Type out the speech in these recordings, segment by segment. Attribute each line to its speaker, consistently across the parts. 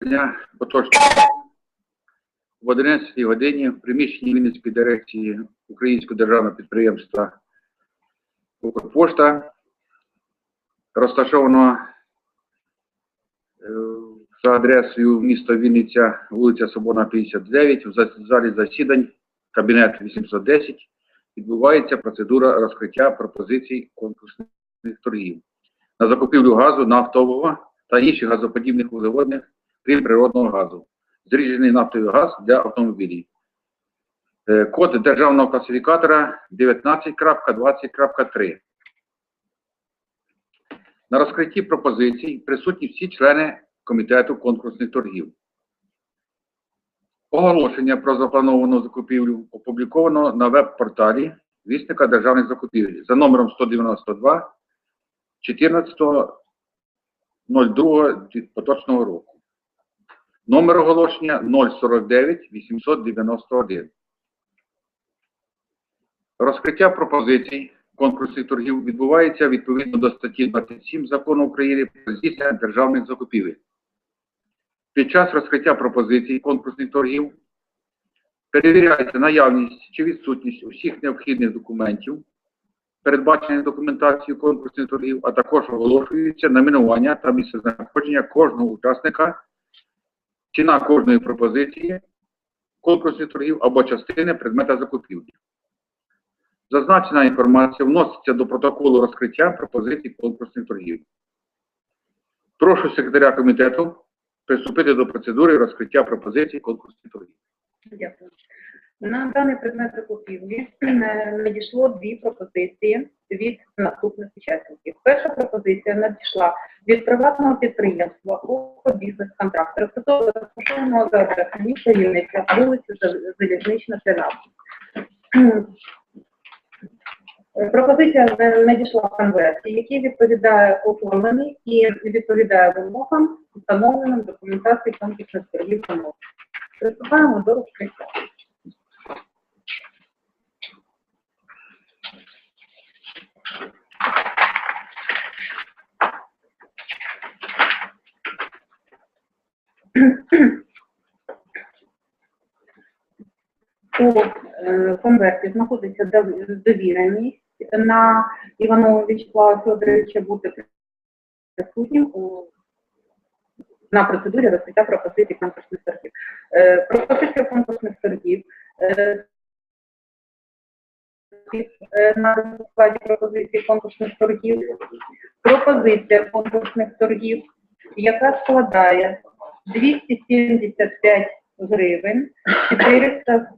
Speaker 1: дня в 11 годині в приміщенні Вінницької дирекції Українського державного підприємства Укрпошта розташовано е, за адресою міста Вінниця, вулиця Соборна, 59, в залі засідань, кабінет 810, відбувається процедура розкриття пропозицій конкурсних торгів. На закупівлю газу нафтового та інших газоподібних вуглеводних, крім природного газу, зріджений нафтовий газ для автомобілів. Е, Код державного класифікатора 19.20.3. На розкритті пропозицій присутні всі члени комітету конкурсних торгів. Оголошення про заплановану закупівлю опубліковано на веб-порталі Вісника державних закупівель за номером 192 14.02 поточного року. Номер оголошення 049 891. Розкриття пропозицій конкурсних торгів відбувається відповідно до статті 27 Закону України про здійснення державних закупівель. Під час розкриття пропозицій конкурсних торгів перевіряється наявність чи відсутність усіх необхідних документів, передбачених документацією конкурсних торгів, а також оголошується номінування та місцезнаходження кожного учасника, ціна кожної пропозиції конкурсних торгів або частини предмета закупівлі. Зазначена інформація вноситься до протоколу розкриття пропозицій конкурсних торгів. Прошу секретаря комітету приступити до процедури розкриття пропозицій конкурсних торгів.
Speaker 2: Дякую. На даний предмет закупівлі е, надійшло дві пропозиції від наступних учасників. Перша пропозиція надійшла від приватного підприємства «Око Бізнес Контрактор», розташованого за адресою вулиця Зал- Залізнична, 13. Е, Пропозиція надійшла в конверті, який відповідає оформлений і відповідає вимогам, встановленим документації конкурсних торгів. Приступаємо до розкриття. У е, конверті знаходиться довіреність на Іванова Вячеслава Федоровича бути присутнім на процедурі розкриття пропозицій конкурсних торгів. Е, Пропозиція конкурсних торгів е, на складі пропозиції конкурсних торгів. Пропозиція конкурсних торгів, яка складає 275 гривень, 400,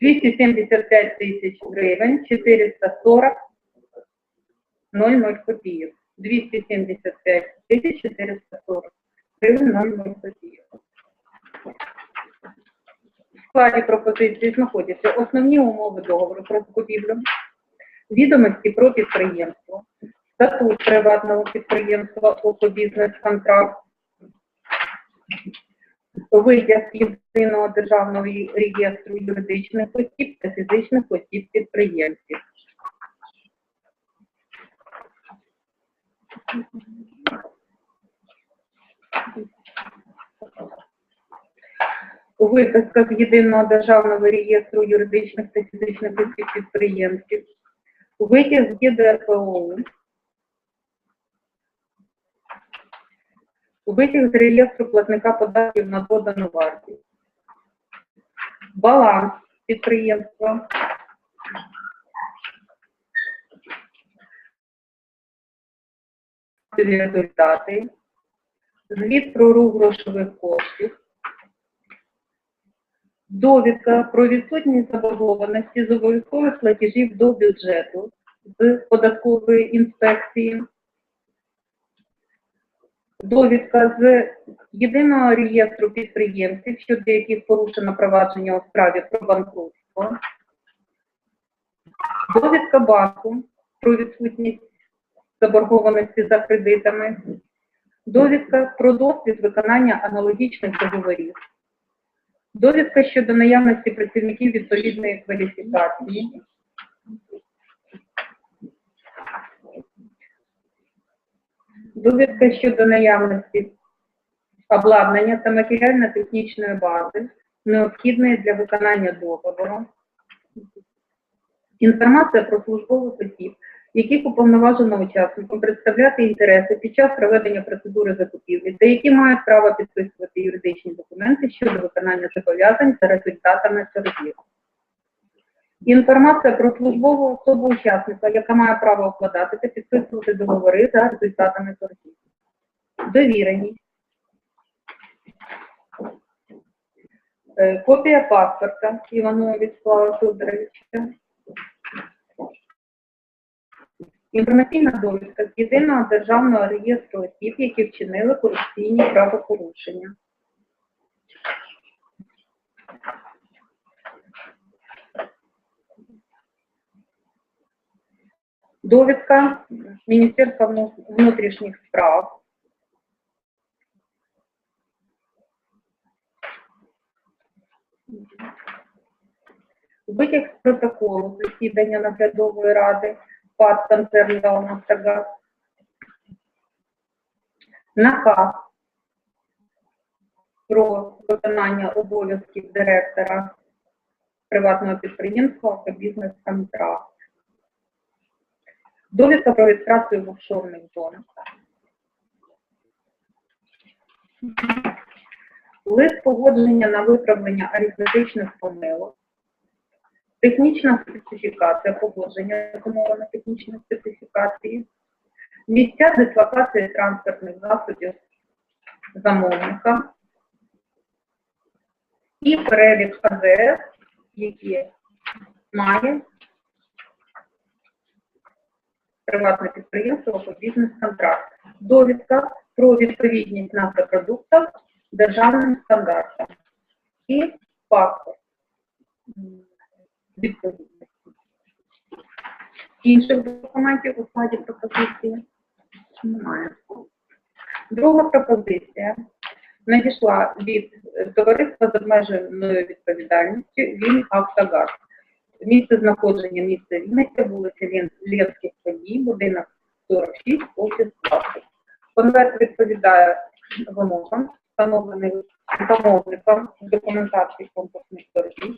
Speaker 2: 275 тисяч гривень, 440 00 копійок. 275 тисяч 440 гривень 00 копійок. В складі пропозиції знаходяться основні умови договору про закупівлю, відомості про підприємство, статут приватного підприємства ОКО «Бізнес-контракт», витяг єдиного державного реєстру юридичних осіб та фізичних осіб підприємців. Виписка з єдиного державного реєстру юридичних та фізичних осіб підприємців. Витяг з ЄДРПО. Витяг з реєстру платника податків на додану вартість. Баланс підприємства. Результати. Звіт про рух грошових коштів. Довідка про відсутність заборгованості з обов'язкових платежів до бюджету з податкової інспекції. Довідка з єдиного реєстру підприємців, щодо яких порушено провадження у справі про банкрутство. Довідка банку про відсутність заборгованості за кредитами. Довідка про досвід виконання аналогічних договорів. Довідка щодо наявності працівників відповідної кваліфікації. Довідка щодо наявності обладнання та матеріально-технічної бази, необхідної для виконання договору, інформація про службових осіб, яких уповноважено учасником представляти інтереси під час проведення процедури закупівлі, та які мають право підписувати юридичні документи щодо виконання зобов'язань за результатами торгів. Інформація про службову особу учасника, яка має право укладати та підписувати договори за результатами торгів. Довіреність. Е, Копія паспорта Іванова Вячеслава Федоровича. Інформаційна довідка з єдиного державного реєстру осіб, які вчинили корупційні правопорушення. Довідка Міністерства внутрішніх справ. Витяг з протоколу засідання наглядової ради ПАД «Концерн «Нафтогаз». Наказ про виконання обов'язків директора приватного підприємства «Автобізнес-контракт». Довідка про реєстрацію в офшорних зонах. Лист погодження на виправлення арифметичних помилок. Технічна специфікація погодження замовлено технічної специфікації. Місця дислокації транспортних засобів замовника. І перелік АЗС, які має приватне підприємство або бізнес-контракт. Довідка про відповідність нафтопродуктів державним стандартам. І паспорт відповідності. Інших документів у складі пропозиції немає. Друга пропозиція надійшла від товариства з обмеженою відповідальністю «Він Автогаз». Місце знаходження місце Вінниця, вулиця Ленських подій, будинок 46, офіс 20. Конверт відповідає вимогам, встановленим замовником документації конкурсних торгів.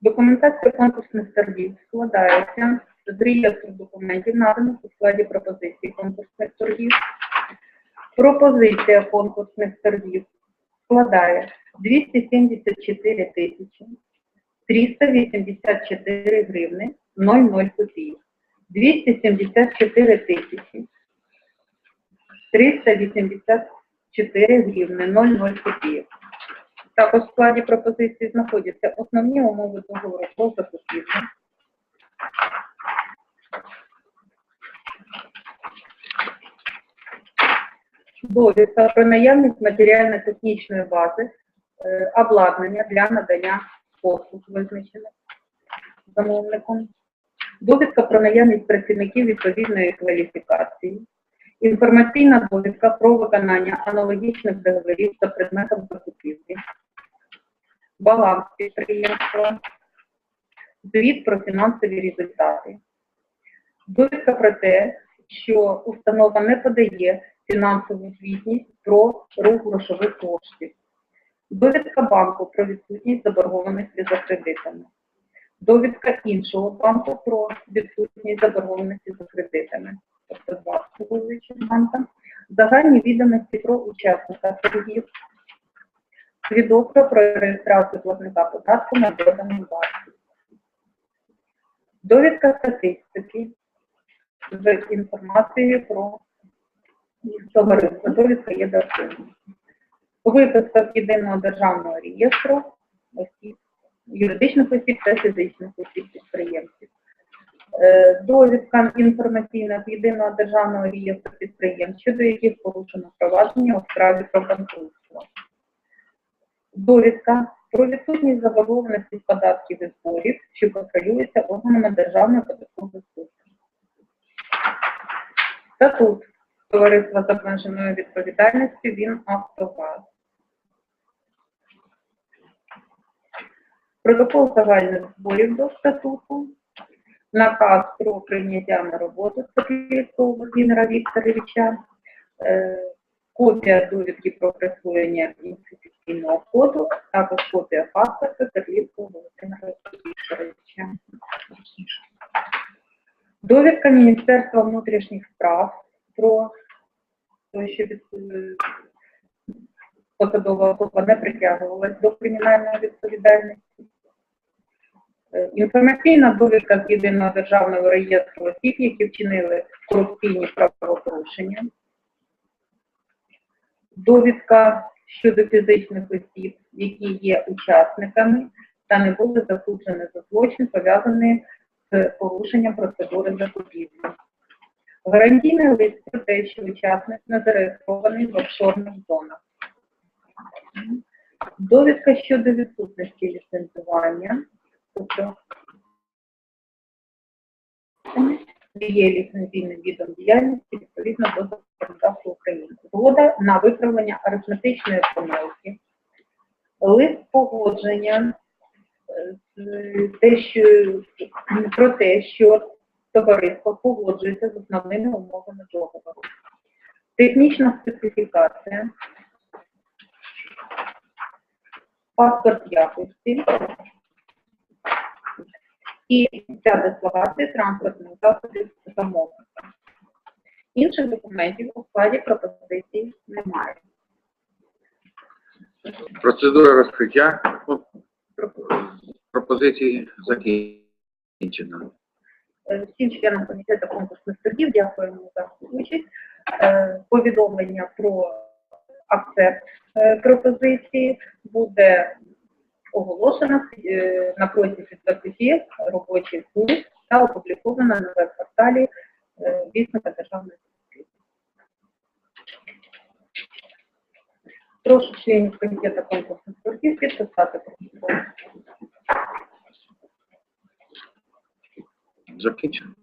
Speaker 2: Документація конкурсних торгів складається з реєстру документів, наданих у складі пропозиції конкурсних торгів. Пропозиція конкурсних торгів складає 274 тисячі 384 гривни 00 копійок. 274 тисячі 384 гривни 00 копійок. Також в складі пропозиції знаходяться основні умови договору про закупівлю. Довідка про наявність матеріально-технічної бази, е, обладнання для надання послуг визначених замовником. Довідка про наявність працівників відповідної кваліфікації. Інформаційна довідка про виконання аналогічних договорів за предметом закупівлі баланс підприємства, звіт про фінансові результати. Довідка про те, що установа не подає фінансову звітність про рух грошових коштів. Довідка банку про відсутність заборгованості за кредитами. Довідка іншого банку про відсутність заборгованості за кредитами. Тобто два банка. Загальні відомості про учасника торгів, свідоцтво про реєстрацію платника податку на додану вартість. Довідка статистики з інформацією про товариство. Довідка є доступна. Виписка єдиного державного реєстру осіб, юридичних осіб та фізичних осіб підприємців. Е, Довідка інформаційна з єдиного державного реєстру підприємств, щодо яких порушено провадження у справі про банкрутство довідка про відсутність заборгованості з податків і зборів, що контролюється органами Державної податкової служби. Статут товариства з обмеженою відповідальністю він автогаз. Протокол загальних зборів до статуту, наказ про прийняття на роботу Сергійського Володимира Вікторовича, е, копія довідки про присвоєння інституційного коду, також копія паспорта Сергійського Володимира Вікторовича. Довідка Міністерства внутрішніх справ про те, що е, посадова особа не притягувалась до кримінальної відповідальності. Е, Інформаційна довідка з єдиного державного реєстру осіб, які вчинили корупційні правопорушення. Довідка щодо фізичних осіб, які є учасниками та не були засуджені за злочин, пов'язаний з порушенням процедури закупівлі. Гарантійний лист про те, що учасник не зареєстрований в офшорних зонах. Довідка щодо відсутності ліцензування, тобто є ліцензійним видом діяльності відповідно до законодавства України. Згода на виправлення арифметичної помилки, лист погодження е, те, що, про те, що товариство погоджується з основними умовами договору. Технічна специфікація, паспорт якості і ця декларація транспортних засобів замовника. Інших документів у складі пропозиції немає.
Speaker 1: Процедура розкриття пропозиції закінчена.
Speaker 2: Всім членам комітету конкурсних торгів дякуємо за участь. Е, Повідомлення про акцепт е, пропозиції буде оголошено е, на протязі 20 робочих днів та опубліковано на веб-порталі вісника державної служби. Прошу членів комітету конкурсу торгів підписати протокол.
Speaker 1: Закінчено.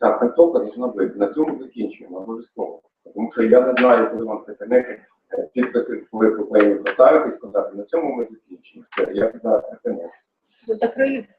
Speaker 3: Так, концовка должна бути. На цьому закінчуємо обов'язково. Тому що я не знаю, коли вам припинити е, підписи, коли повинні поставити і сказати, на цьому ми закінчимо. Все, я зараз припинив.
Speaker 2: Ви закриєте?